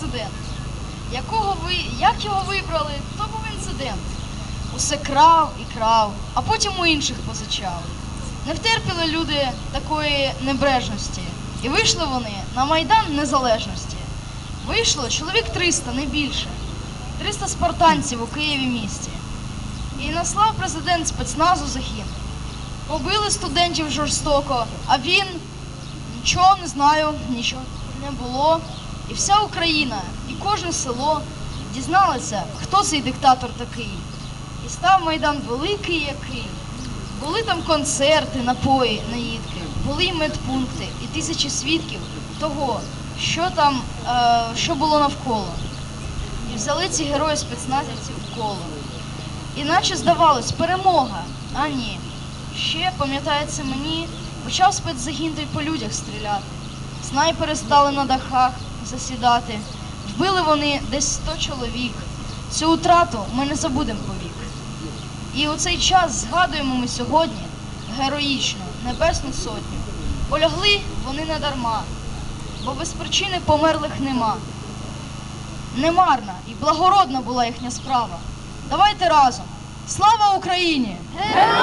президент. Якого ви, як його вибрали, то був інцидент. Усе крав і крав, а потім у інших позичав. Не втерпіли люди такої небрежності. І вийшли вони на Майдан Незалежності. Вийшло чоловік 300, не більше. 300 спартанців у Києві місті. І наслав президент спецназу загін. Побили студентів жорстоко, а він нічого не знаю, нічого не було. І вся Україна, і кожне село дізналися, хто цей диктатор такий. І став Майдан великий який. Були там концерти, напої, наїдки, були й медпункти, і тисячі свідків того, що там, е, що було навколо. І взяли ці герої спецназівців в коло. Іначе здавалось, перемога. А ні. Ще, пам'ятається мені, почав спецзагін той по людях стріляти. Снайпери стали на дахах засідати. Вбили вони десь 100 чоловік. Цю утрату ми не забудемо повік. І у цей час згадуємо ми сьогодні героїчну Небесну Сотню. Полягли вони не дарма, бо без причини померлих нема. Немарна і благородна була їхня справа. Давайте разом. Слава Україні! Героям!